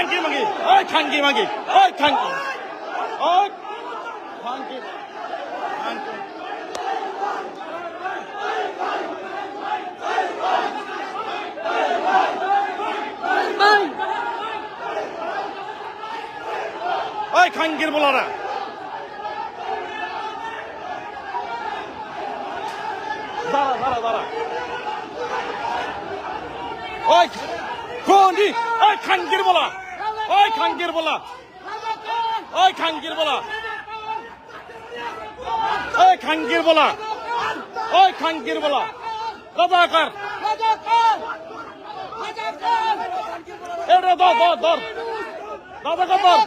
খানকি মাগি ওই খানকি মাগি ওই খানকি ওই খানকি খানকি ওই খানকির বলারা দাঁড়া দাঁড়া দাঁড়া ওই কোনি ওই খানকির বলা ওই বলা। ওই খানকির বলা। ওই খানকির বলা। ওই খানকির বলা। রাজাকার। এটা ধর ধর ধর। রাজাকার ধর।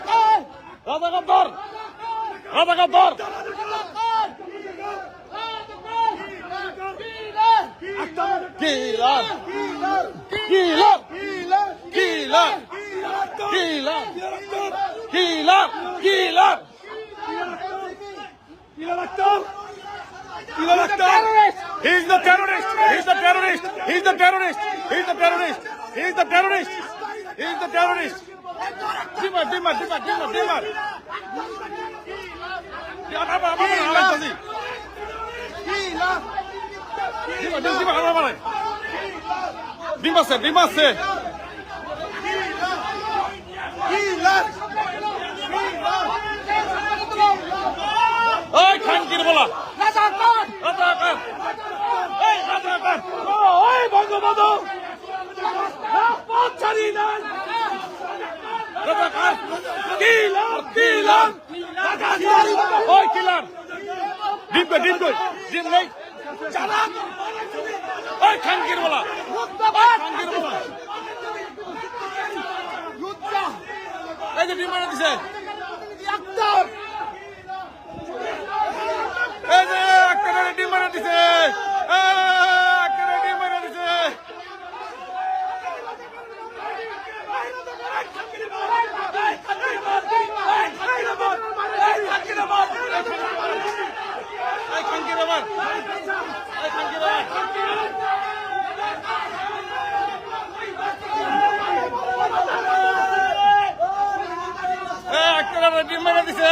রাজাকার ধর। রাজাকার ধর। Killer. Killer. Killer. Killer. Killer killer He's the terrorist. He's the terrorist. He's the terrorist. He's the terrorist. He's the terrorist. He's the terrorist. Dimar, dimar, dimar, dimar, dimar. Apa apa apa apa tadi? Dimar, dimar, ওই খানকির বলা। ওই বঙ্গবন্ধু। পথচারী নাই। রাজাকার। কিলার কিলার ওই কিলার ডিম কই ডিম কই ডিম নেই ওই খানকির বলা। খানকির বলা। এই যে ডিম মারা দিছে এই যে একটা ডিম মারা দিছে একটা ডিম মারা দিছে এই খানকির আবার এই খানকির আবার এই একটা ডিম মারা দিছে